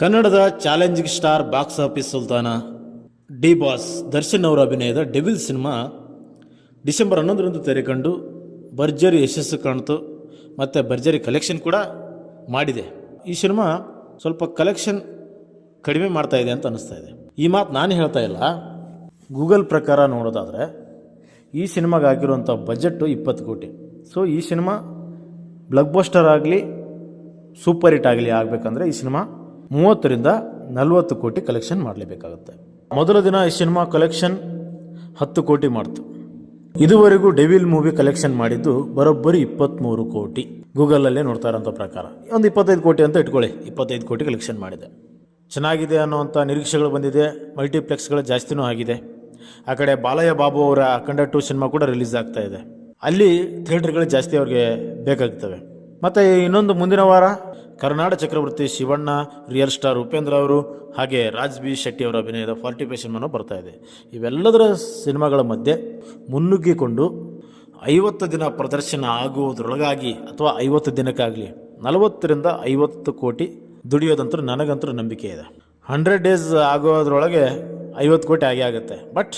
ಕನ್ನಡದ challenging star box office ಸುಲ್ತಾನ, D boss Darshan ಅವರ ಅಭಿನಯದ ಡೆವಿಲ್ ಸಿನಿಮಾ ಡಿಸೆಂಬರ್ ಹನ್ನೊಂದರಂದು ತೆರೆಕಂಡು ಭರ್ಜರಿ ಯಶಸ್ಸು ಕಾಣ್ತು, ಮತ್ತು ಭರ್ಜರಿ ಕಲೆಕ್ಷನ್ ಕೂಡ ಮಾಡಿದೆ. ಈ ಸಿನಿಮಾ ಸ್ವಲ್ಪ ಕಲೆಕ್ಷನ್ ಕಡಿಮೆ ಮಾಡ್ತಾ ಇದೆ ಅಂತ ಅನ್ನಿಸ್ತಾ ಇದೆ. ಈ ಮಾತು ನಾನು ಹೇಳ್ತಾ ಇಲ್ಲ. ಗೂಗಲ್ ಪ್ರಕಾರ ನೋಡೋದಾದರೆ, ಈ ಸಿನಿಮಾಗೆ ಆಗಿರುವಂಥ ಬಜೆಟ್ಟು ಇಪ್ಪತ್ತು ಕೋಟಿ. ಸೊ ಈ ಸಿನಿಮಾ ಬ್ಲಗ್ ಬಸ್ಟರ್ ಆಗಲಿ ಸೂಪರ್ ಹಿಟ್ ಆಗಲಿ ಆಗಬೇಕಂದ್ರೆ ಈ ಸಿನಿಮಾ ಮೂವತ್ತರಿಂದ ನಲವತ್ತು ಕೋಟಿ ಕಲೆಕ್ಷನ್ ಮಾಡಲೇಬೇಕಾಗುತ್ತೆ. ಮೊದಲ ದಿನ ಈ ಸಿನಿಮಾ ಕಲೆಕ್ಷನ್ ಹತ್ತು ಕೋಟಿ ಮಾಡ್ತು. ಇದುವರೆಗೂ ಡೆವಿಲ್ ಮೂವಿ ಕಲೆಕ್ಷನ್ ಮಾಡಿದ್ದು ಬರೋಬ್ಬರಿ ಇಪ್ಪತ್ತ್ಮೂರು ಕೋಟಿ. ಗೂಗಲಲ್ಲೇ ನೋಡ್ತಾ ಇರೋಂಥ ಪ್ರಕಾರ. ಒಂದು ಇಪ್ಪತ್ತೈದು ಕೋಟಿ ಅಂತ ಇಟ್ಕೊಳ್ಳಿ. ಇಪ್ಪತ್ತೈದು ಕೋಟಿ ಕಲೆಕ್ಷನ್ ಮಾಡಿದೆ. ಚೆನ್ನಾಗಿದೆ ಅನ್ನೋವಂಥ ನಿರೀಕ್ಷೆಗಳು ಬಂದಿದೆ. ಮಲ್ಟಿಪ್ಲೆಕ್ಸ್ಗಳು ಜಾಸ್ತಿನೂ ಆಗಿದೆ. ಆ ಕಡೆ ಬಾಲಯ್ಯ ಬಾಬು ಅವರ ಅಖಂಡ ಟು ಸಿನಿಮಾ ಕೂಡ ರಿಲೀಸ್ ಆಗ್ತಾ ಇದೆ. ಅಲ್ಲಿ ಥಿಯೇಟರ್ಗಳು ಜಾಸ್ತಿ ಅವ್ರಿಗೆ ಬೇಕಾಗ್ತವೆ. ಮತ್ತು ಇನ್ನೊಂದು ಮುಂದಿನ ವಾರ ಕರ್ನಾಟಕ ಚಕ್ರವರ್ತಿ ಶಿವಣ್ಣ ರಿಯಲ್ ಸ್ಟಾರ್ ಉಪೇಂದ್ರ ಅವರು ಹಾಗೆ ರಾಜ್ ಬಿ ಶೆಟ್ಟಿ ಅವರ ಅಭಿನಯದ ಫಾರ್ಟಿ ಫೈವ್ ಸಿನಿಮಾನು ಬರ್ತಾ ಇದೆ. ಇವೆಲ್ಲದರ ಸಿನಿಮಾಗಳ ಮಧ್ಯೆ ಮುನ್ನುಗ್ಗಿಕೊಂಡು ಐವತ್ತು ದಿನ ಪ್ರದರ್ಶನ ಆಗುವುದರೊಳಗಾಗಿ ಅಥವಾ ಐವತ್ತು ದಿನಕ್ಕಾಗಲಿ ನಲವತ್ತರಿಂದ ಐವತ್ತು ಕೋಟಿ ದುಡಿಯೋದಂತೂ ನನಗಂತೂ ನಂಬಿಕೆ ಇದೆ. ಹಂಡ್ರೆಡ್ ಡೇಸ್ ಆಗೋದ್ರೊಳಗೆ ಐವತ್ತು ಕೋಟಿ ಆಗೇ ಆಗುತ್ತೆ. ಬಟ್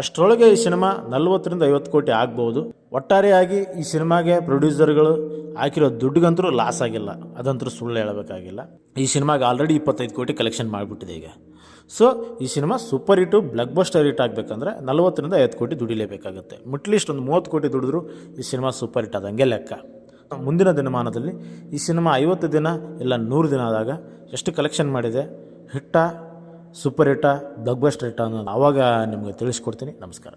ಅಷ್ಟರೊಳಗೆ ಈ ಸಿನಿಮಾ ನಲವತ್ತರಿಂದ ಐವತ್ತು ಕೋಟಿ ಆಗ್ಬೋದು. ಒಟ್ಟಾರೆಯಾಗಿ ಈ ಸಿನಿಮಾಗೆ ಪ್ರೊಡ್ಯೂಸರ್ಗಳು ಹಾಕಿರೋ ದುಡ್ಡಿಗಂತೂ ಲಾಸ್ ಆಗಿಲ್ಲ. ಅದಂತರೂ ಸುಳ್ಳು ಹೇಳಬೇಕಾಗಿಲ್ಲ. ಈ ಸಿನಿಮಾಗೆ ಆಲ್ರೆಡಿ ಇಪ್ಪತ್ತೈದು ಕೋಟಿ ಕಲೆಕ್ಷನ್ ಮಾಡಿಬಿಟ್ಟಿದೆ ಈಗ. ಸೊ ಈ cinema super hit blockbuster hit ಆಗಬೇಕಂದ್ರೆ ನಲವತ್ತರಿಂದ ಐವತ್ತು ಕೋಟಿ ದುಡಿಲೇಬೇಕಾಗುತ್ತೆ. ಮಿಟ್ಲೀಸ್ಟ್ ಒಂದು ಮೂವತ್ತು ಕೋಟಿ ದುಡಿದ್ರು ಈ ಸಿನಿಮಾ ಸೂಪರ್ ಹಿಟ್ ಆದಂಗೆ ಲೆಕ್ಕ. ಮುಂದಿನ ದಿನಮಾನದಲ್ಲಿ ಈ ಸಿನಿಮಾ ಐವತ್ತು ದಿನ ಇಲ್ಲ ನೂರು ದಿನ ಆದಾಗ ಎಷ್ಟು ಕಲೆಕ್ಷನ್ ಮಾಡಿದೆ? ಹಿಟ್ಟ ಸೂಪರ್ ಹಿಟ್ಟ ಬ್ಲಕ್ ಬಸ್ಟರ್ ಹಿಟ್ಟ ಅನ್ನೋದು ಆವಾಗ ನಿಮಗೆ ತಿಳಿಸ್ಕೊಡ್ತೀನಿ. ನಮಸ್ಕಾರ.